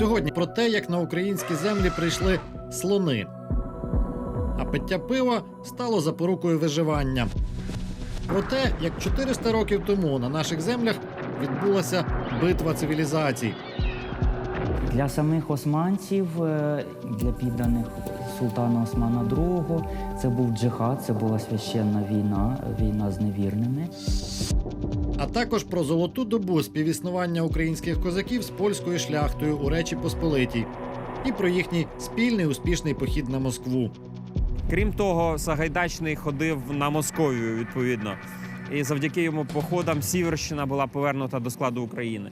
Сьогодні про те, як на українські землі прийшли слони. А пиття пива стало запорукою виживання. Про те, як 400 років тому на наших землях відбулася битва цивілізацій. Для самих османців, е, для підданих султана Османа II, це був джихад, це була священна війна, війна з невірними. А також про золоту добу співіснування українських козаків з польською шляхтою у Речі Посполитій, і про їхній спільний успішний похід на Москву. Крім того, Сагайдачний ходив на Московію відповідно. І завдяки йому походам Сіверщина була повернута до складу України.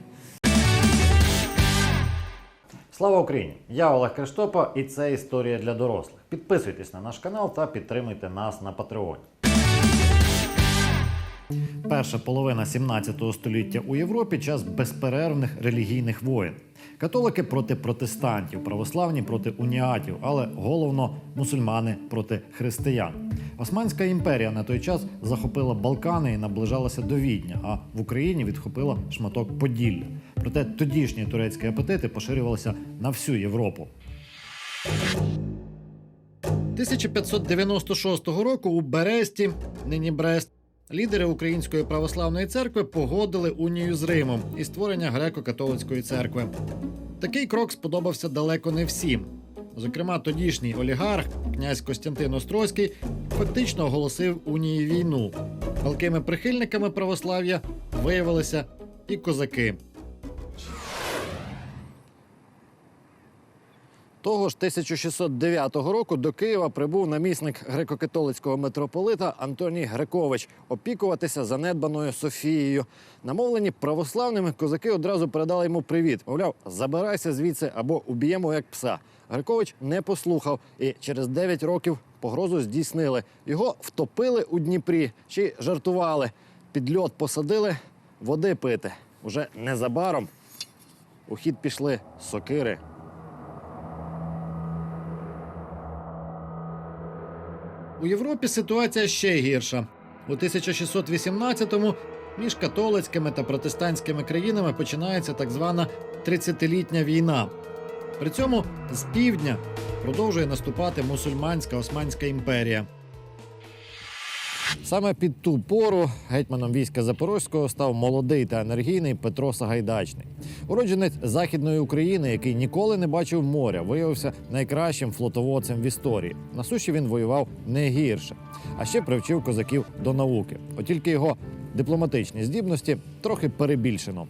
Слава Україні! Я Олег Криштопа, і це історія для дорослих. Підписуйтесь на наш канал та підтримуйте нас на Патреоні. Перша половина 17 століття у Європі час безперервних релігійних воєн. Католики проти протестантів, православні проти уніатів, але головно мусульмани проти християн. Османська імперія на той час захопила Балкани і наближалася до Відня, а в Україні відхопила шматок Поділля. Проте тодішні турецькі апетити поширювалися на всю Європу. 1596 року у Бересті, нині Брест, лідери Української православної церкви погодили унію з Римом і створення греко-католицької церкви. Такий крок сподобався далеко не всім. Зокрема, тодішній олігарх, князь Костянтин Острозький, фактично оголосив унії війну. Палкими прихильниками православ'я виявилися і козаки. Того ж 1609 року до Києва прибув намісник греко-католицького митрополита Антоній Грекович опікуватися занедбаною Софією. Намовлені православними козаки одразу передали йому привіт. Мовляв, забирайся звідси або уб'ємо як пса. Грекович не послухав і через 9 років погрозу здійснили. Його втопили у Дніпрі чи жартували. Під льот посадили води пити. Уже незабаром у хід пішли сокири. У Європі ситуація ще гірша. У 1618-му між католицькими та протестантськими країнами починається так звана 30-літня війна. При цьому з півдня продовжує наступати мусульманська Османська імперія. Саме під ту пору гетьманом війська Запорозького став молодий та енергійний Петро Сагайдачний. Уродженець Західної України, який ніколи не бачив моря, виявився найкращим флотоводцем в історії. На суші він воював не гірше, а ще привчив козаків до науки. От тільки його дипломатичні здібності трохи перебільшено.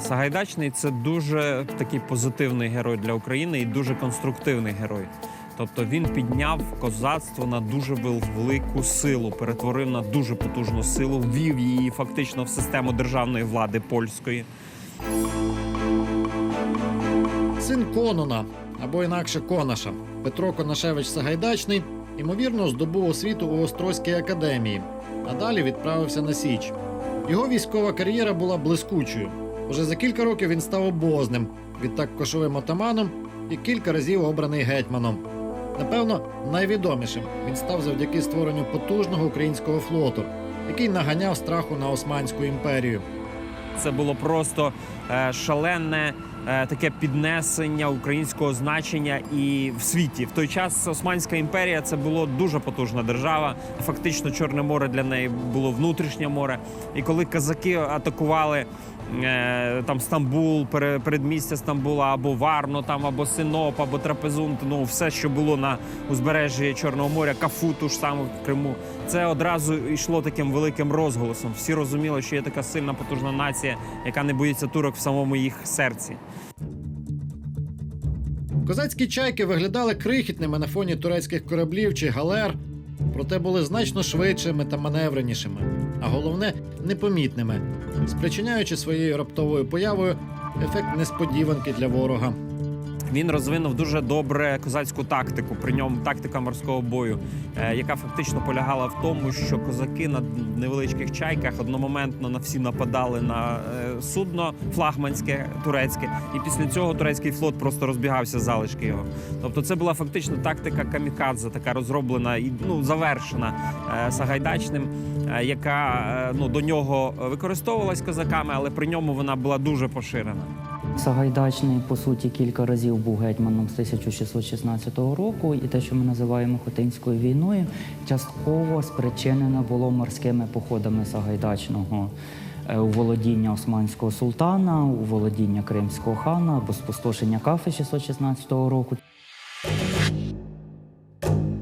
Сагайдачний це дуже такий позитивний герой для України і дуже конструктивний герой. Тобто він підняв козацтво на дуже велику силу, перетворив на дуже потужну силу, ввів її фактично в систему державної влади польської. Син Конона або інакше Конаша Петро Конашевич Сагайдачний ймовірно здобув освіту у Острозькій академії, а далі відправився на Січ. Його військова кар'єра була блискучою. Уже за кілька років він став обозним, відтак кошовим отаманом і кілька разів обраний гетьманом. Напевно, найвідомішим він став завдяки створенню потужного українського флоту, який наганяв страху на Османську імперію. Це було просто е, шалене е, таке піднесення українського значення і в світі. В той час Османська імперія це було дуже потужна держава. Фактично, Чорне море для неї було внутрішнє море. І коли казаки атакували. Е, Там Стамбул, передмістя Стамбула, або Варну, там, або Синоп, або Трапезунт, ну все, що було на узбережжі Чорного моря, Кафу, ту ж саму в Криму. Це одразу йшло таким великим розголосом. Всі розуміли, що є така сильна потужна нація, яка не боїться турок в самому їх серці. Козацькі чайки виглядали крихітними на фоні турецьких кораблів чи галер, проте були значно швидшими та маневренішими, а головне непомітними, спричиняючи своєю раптовою появою ефект несподіванки для ворога. Він розвинув дуже добре козацьку тактику, при ньому тактика морського бою, е, яка фактично полягала в тому, що козаки на невеличких чайках одномоментно на всі нападали на е, судно флагманське турецьке, і після цього турецький флот просто розбігався залишки його. Тобто, це була фактично тактика камікадзе, така розроблена і ну завершена е, Сагайдачним, яка ну до нього використовувалась козаками, але при ньому вона була дуже поширена. Сагайдачний, по суті, кілька разів був гетьманом з 1616 року, і те, що ми називаємо Хотинською війною, частково спричинено було морськими походами Сагайдачного е, у володіння османського султана, у володіння кримського хана або спустошення Кафи 616 року.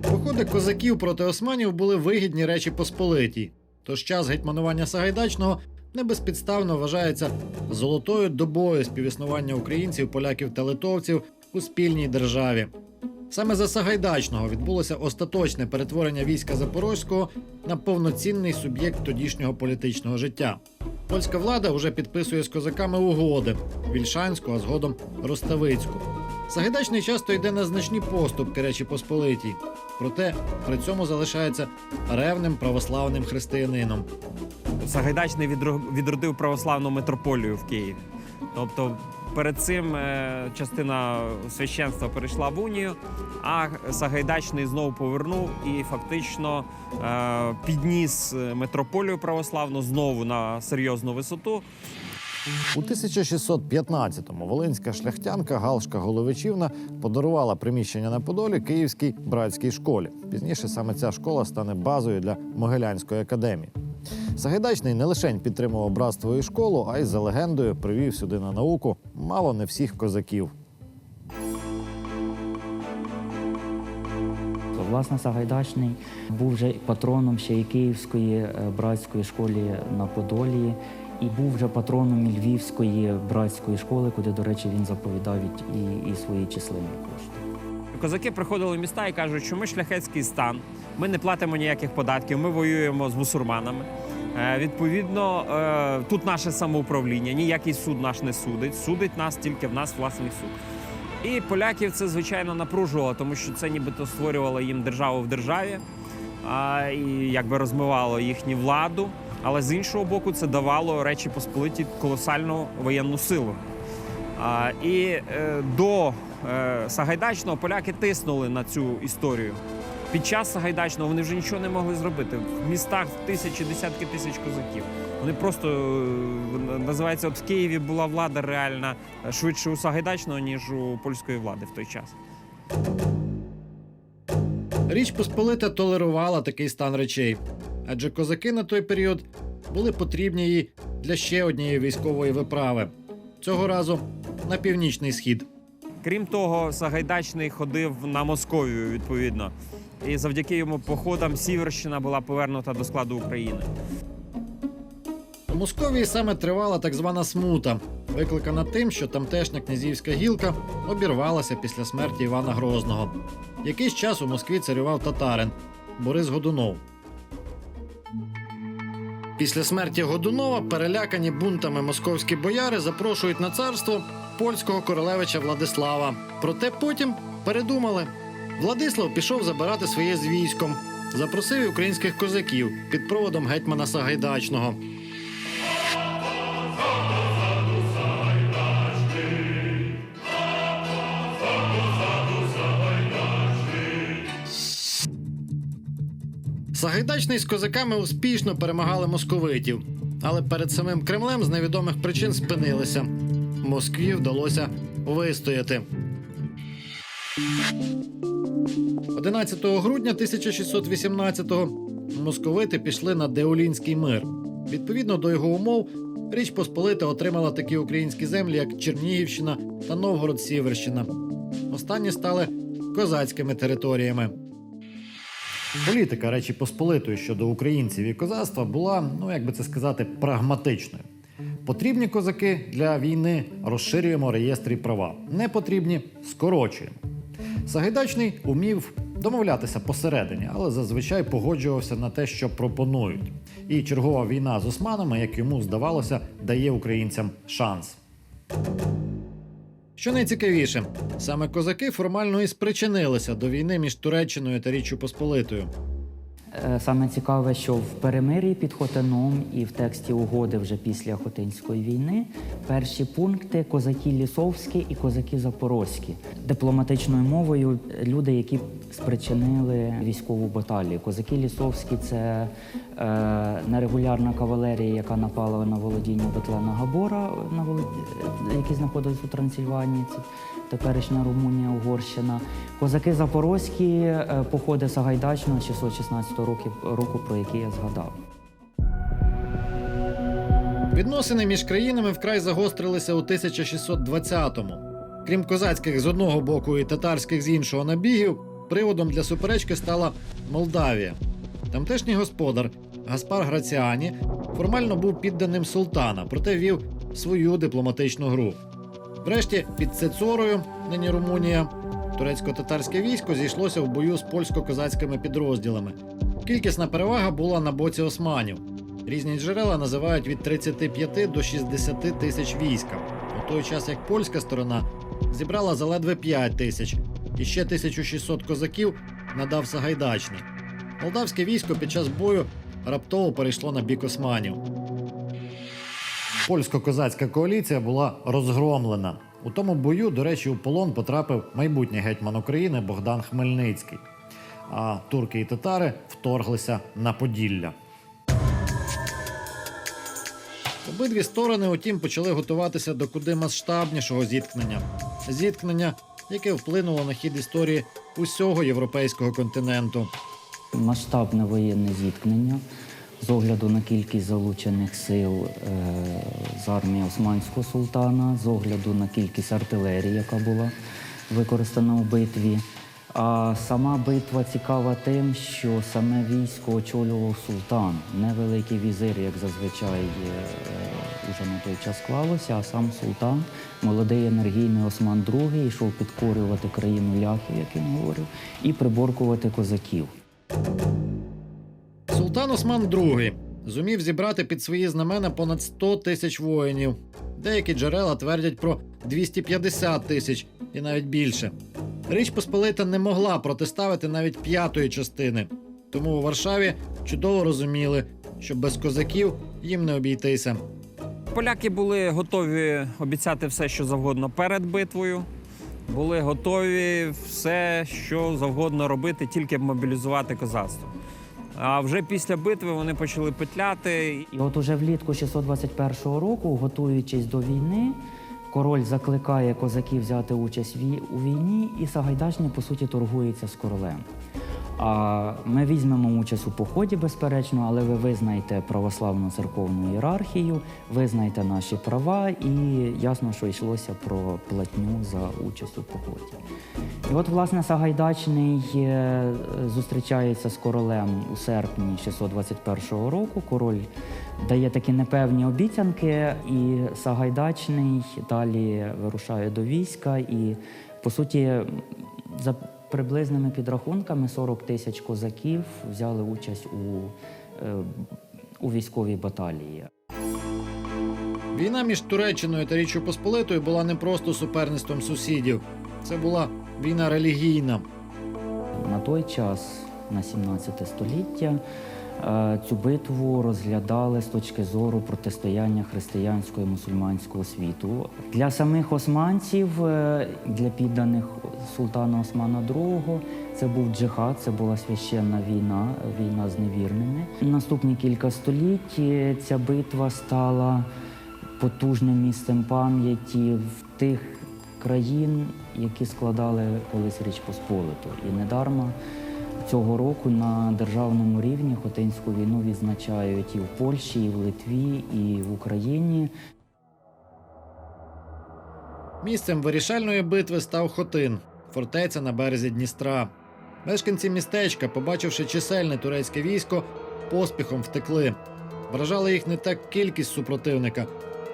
Походи козаків проти османів були вигідні речі Посполитій. Тож час гетьманування Сагайдачного не безпідставно вважається золотою добою співіснування українців, поляків та литовців у спільній державі. Саме за Сагайдачного відбулося остаточне перетворення війська Запорозького на повноцінний суб'єкт тодішнього політичного життя. Польська влада вже підписує з козаками угоди Вільшанську, а згодом Роставицьку. Сагайдачний часто йде на значні поступки Речі Посполитій, проте при цьому залишається ревним православним християнином. Сагайдачний відро- відродив православну митрополію в Києві. Тобто перед цим е, частина священства перейшла в унію, а Сагайдачний знову повернув і фактично е, підніс митрополію православну знову на серйозну висоту. У 1615-му волинська шляхтянка Галшка Головичівна подарувала приміщення на Подолі Київській братській школі. Пізніше саме ця школа стане базою для Могилянської академії. Сагайдачний не лише підтримував братство і школу, а й за легендою привів сюди на науку мало не всіх козаків. Власне, Сагайдачний був вже патроном ще і Київської е, братської школи на Подолі, і був вже патроном Львівської братської школи, куди, до речі, він заповідав і, і, свої численні кошти. Козаки приходили в міста і кажуть, що ми шляхетський стан, ми не платимо ніяких податків, ми воюємо з мусульманами. Е, Відповідно, е, тут наше самоуправління, ніякий суд наш не судить, судить нас тільки в нас власний суд. І поляків це звичайно напружувало, тому що це нібито створювало їм державу в державі і якби розмивало їхню владу. Але з іншого боку, це давало Речі Посполиті колосальну воєнну силу. А, і е, до е, Сагайдачного поляки тиснули на цю історію. Під час Сагайдачного вони вже нічого не могли зробити. В містах тисячі, десятки тисяч козаків. Вони просто е, називається, от в Києві була влада реальна е, швидше у Сагайдачного, ніж у польської влади в той час. Річ Посполита толерувала такий стан речей, адже козаки на той період були потрібні їй для ще однієї військової виправи. Цього разу на північний схід. Крім того, Сагайдачний ходив на Московію відповідно. І завдяки йому походам Сіверщина була повернута до складу України. У Московії саме тривала так звана смута, викликана тим, що тамтешня князівська гілка обірвалася після смерті Івана Грозного. Якийсь час у Москві царював татарин Борис Годунов. Після смерті Годунова перелякані бунтами московські бояри запрошують на царство польського королевича Владислава. Проте потім передумали. Владислав пішов забирати своє з військом, запросив українських козаків під проводом гетьмана Сагайдачного. Сагайдачний з козаками успішно перемагали московитів, але перед самим Кремлем з невідомих причин спинилися. Москві вдалося вистояти. 11 грудня 1618-го московити пішли на Деолінський мир. Відповідно до його умов, Річ Посполита отримала такі українські землі, як Чернігівщина та Новгород-Сіверщина. Останні стали козацькими територіями. Політика Речі Посполитої щодо українців і козацтва була, ну як би це сказати, прагматичною. Потрібні козаки для війни розширюємо реєстри і права. Не потрібні скорочуємо. Сагайдачний умів домовлятися посередині, але зазвичай погоджувався на те, що пропонують. І чергова війна з османами, як йому здавалося, дає українцям шанс. Що найцікавіше, саме козаки формально і спричинилися до війни між Туреччиною та Річчю Посполитою. Е, Саме цікаве, що в перемир'ї під Хотином і в тексті угоди вже після Хотинської війни перші пункти козаки лісовські і козаки запорозькі. Дипломатичною мовою люди, які спричинили військову баталію. Козаки лісовські це е, нерегулярна кавалерія, яка напала на володіння Бетлена Габора, на волод... які знаходились у Трансильванії. Теперішня Румунія, Угорщина. Козаки запорозькі е, походи Сагайдачного 616 року, року, про який я згадав. Відносини між країнами вкрай загострилися у 1620-му. Крім козацьких з одного боку і татарських з іншого набігів, приводом для суперечки стала Молдавія. Тамтешній господар Гаспар Граціані формально був підданим султана, проте вів свою дипломатичну гру. Врешті під Цецорою, нині Румунія, турецько-татарське військо зійшлося в бою з польсько-козацькими підрозділами. Кількісна перевага була на боці османів. Різні джерела називають від 35 до 60 тисяч війська, у той час як польська сторона зібрала заледве 5 тисяч, і ще 1600 козаків надав Сагайдачний. Молдавське військо під час бою раптово перейшло на бік османів. Польсько-козацька коаліція була розгромлена. У тому бою, до речі, у полон потрапив майбутній гетьман України Богдан Хмельницький. А турки і татари вторглися на Поділля. Обидві сторони, утім, почали готуватися до куди масштабнішого зіткнення. Зіткнення, яке вплинуло на хід історії усього європейського континенту. Масштабне воєнне зіткнення з огляду на кількість залучених сил е, з армії Османського султана, з огляду на кількість артилерії, яка була використана у битві. А сама битва цікава тим, що саме військо очолював султан, не великий візир, як зазвичай е, уже на той час склалося, а сам султан, молодий енергійний Осман II, йшов підкорювати країну ляхів, як він говорив, і приборкувати козаків. Султан Осман II зумів зібрати під свої знамена понад 100 тисяч воїнів. Деякі джерела твердять про 250 тисяч і навіть більше. Річ Посполита не могла протиставити навіть п'ятої частини, тому у Варшаві чудово розуміли, що без козаків їм не обійтися. Поляки були готові обіцяти все, що завгодно перед битвою. Були готові все, що завгодно робити, тільки мобілізувати козацтво. А вже після битви вони почали петляти. І от уже влітку 621 року, готуючись до війни, король закликає козаків взяти участь у війні, і Сагайдачний, по суті, торгується з королем. А ми візьмемо участь у поході, безперечно, але ви визнаєте православну церковну ієрархію, визнаєте наші права, і ясно, що йшлося про платню за участь у поході. І от, власне, Сагайдачний е, зустрічається з королем у серпні 621 року. Король дає такі непевні обіцянки, і Сагайдачний далі вирушає до війська. І, по суті, приблизними підрахунками 40 тисяч козаків взяли участь у, е, у військовій баталії. Війна між Туреччиною та Річчю Посполитою була не просто суперництвом сусідів, це була війна релігійна. На той час, на 17 століття, цю битву розглядали з точки зору протистояння християнського і мусульманського світу. Для самих османців, е, для підданих султана Османа II, це був джихад, це була священна війна, війна з невірними. Наступні кілька століть е, ця битва стала потужним місцем пам'яті в тих країн, які складали колись Річ Посполиту. І недарма цього року на державному рівні Хотинську війну відзначають і в Польщі, і в Литві, і в Україні. Місцем вирішальної битви став Хотин, фортеця на березі Дністра. Мешканці містечка, побачивши чисельне турецьке військо, поспіхом втекли. Вражала їх не так кількість супротивника,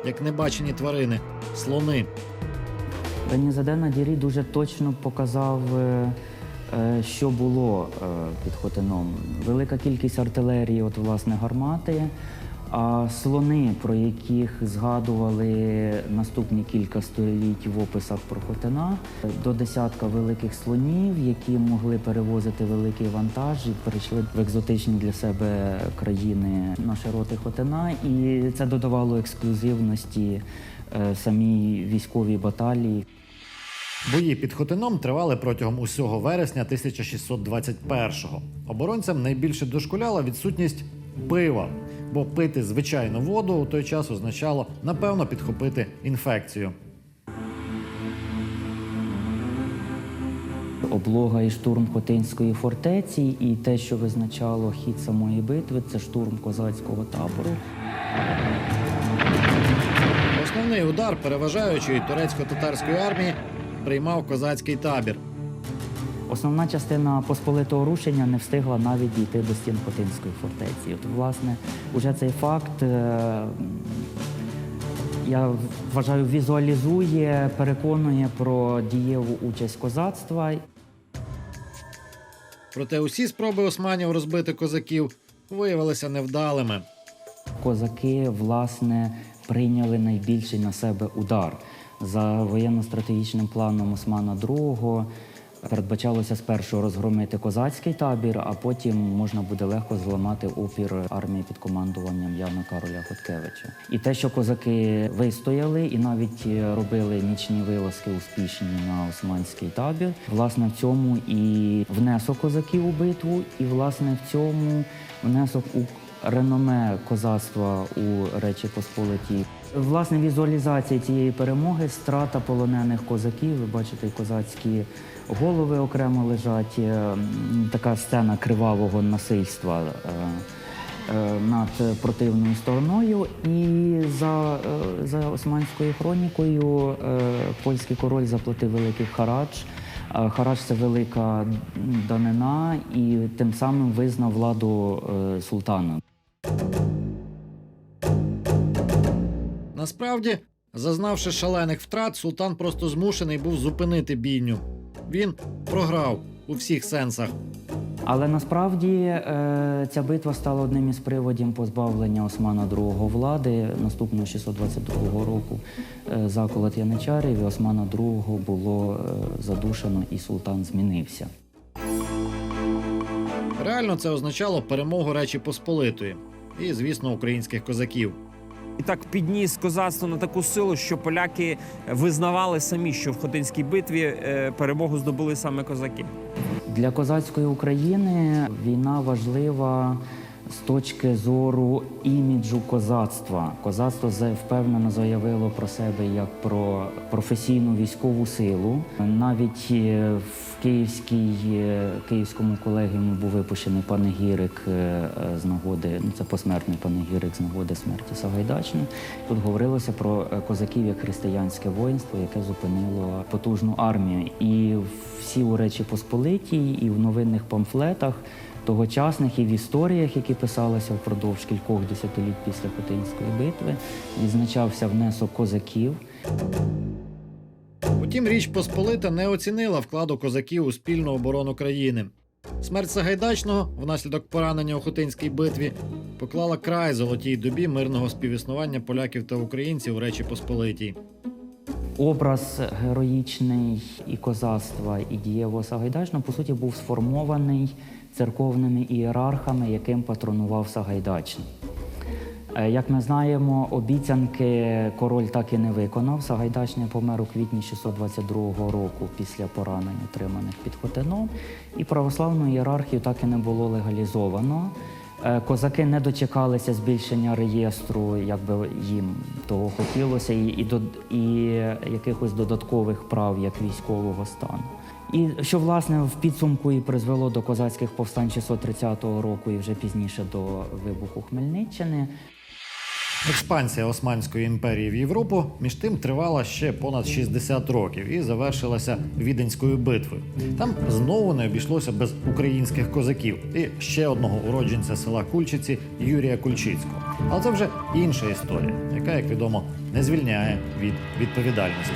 як небачені тварини слони. Бенізаде Надірі дуже точно показав, е, що було е, під Хотином. Велика кількість артилерії, от власне гармати, А слони, про яких згадували наступні кілька століть в описах про Хотина, до десятка великих слонів, які могли перевозити великий вантаж, і перейшли в екзотичні для себе країни на широти Хотина, і це додавало ексклюзивності е, самій військовій баталії. Бої під Хотином тривали протягом усього вересня 1621-го. Оборонцям найбільше дошкуляла відсутність пива, бо пити звичайну воду у той час означало напевно підхопити інфекцію. Облога і штурм Хотинської фортеці, і те, що визначало хід самої битви, це штурм козацького табору. Основний удар переважаючої турецько-татарської армії приймав козацький табір. Основна частина посполитого рушення не встигла навіть дійти до стін Хотинської фортеці. От, власне, уже цей факт, е, я вважаю, візуалізує, переконує про дієву участь козацтва. Проте усі спроби османів розбити козаків виявилися невдалими. Козаки, власне, прийняли найбільший на себе удар. За воєнно-стратегічним планом Османа II передбачалося спершу розгромити козацький табір, а потім можна буде легко зламати опір армії під командуванням Яна Кароля Хоткевича. І те, що козаки вистояли і навіть е, робили нічні вилазки успішні на османський табір, власне, в цьому і внесок козаків у битву, і власне в цьому внесок у реноме козацтва у Речі Посполитій. Власне, візуалізація цієї перемоги, страта полонених козаків. Ви бачите, козацькі голови окремо лежать. е, Така сцена кривавого насильства е, е, над противною стороною. І за, за османською хронікою польський король заплатив великий харач. Харач це велика данина, і тим самим визнав владу султана. Насправді, зазнавши шалених втрат, султан просто змушений був зупинити бійню. Він програв у всіх сенсах. Але насправді е, ця битва стала одним із приводів позбавлення Османа II влади. Наступного 622 року е, заколот яничарів і Османа II було е, задушено, і султан змінився. Реально це означало перемогу Речі Посполитої і, звісно, українських козаків. І так підніс козацтво на таку силу, що поляки визнавали самі, що в Хотинській битві е, перемогу здобули саме козаки. Для козацької України війна важлива з точки зору іміджу козацтва. Козацтво за- впевнено заявило про себе як про професійну військову силу. Навіть е, в Київській, е, Київському колегіумі був випущений панегірик е, з нагоди, ну це посмертний панегірик з нагоди смерті Сагайдачної. Тут говорилося про козаків як християнське воїнство, яке зупинило потужну армію. І всі у Речі Посполитій, і в новинних памфлетах тогочасних і в історіях, які писалися впродовж кількох десятиліть після Хотинської битви, відзначався внесок козаків. Утім, Річ Посполита не оцінила вкладу козаків у спільну оборону країни. Смерть Сагайдачного внаслідок поранення у Хотинській битві поклала край золотій добі мирного співіснування поляків та українців у Речі Посполитій. Образ героїчний і козацтва, і дієвого Сагайдачного, по суті, був сформований церковними ієрархами, яким патронував Сагайдачний. Е, Як ми знаємо, обіцянки король так і не виконав. Сагайдачний помер у квітні 622 року після поранень, отриманих під Хотином, і православну ієрархію так і не було легалізовано. Е, Козаки не дочекалися збільшення реєстру, як би їм того хотілося, і, і, і якихось додаткових прав як військового стану. І що власне в підсумку і призвело до козацьких повстань 630 року і вже пізніше до вибуху Хмельниччини. Експансія Османської імперії в Європу між тим тривала ще понад 60 років і завершилася Віденською битвою. Там знову не обійшлося без українських козаків і ще одного уродженця села Кульчиці Юрія Кульчицького. Але це вже інша історія, яка, як відомо, не звільняє від відповідальності.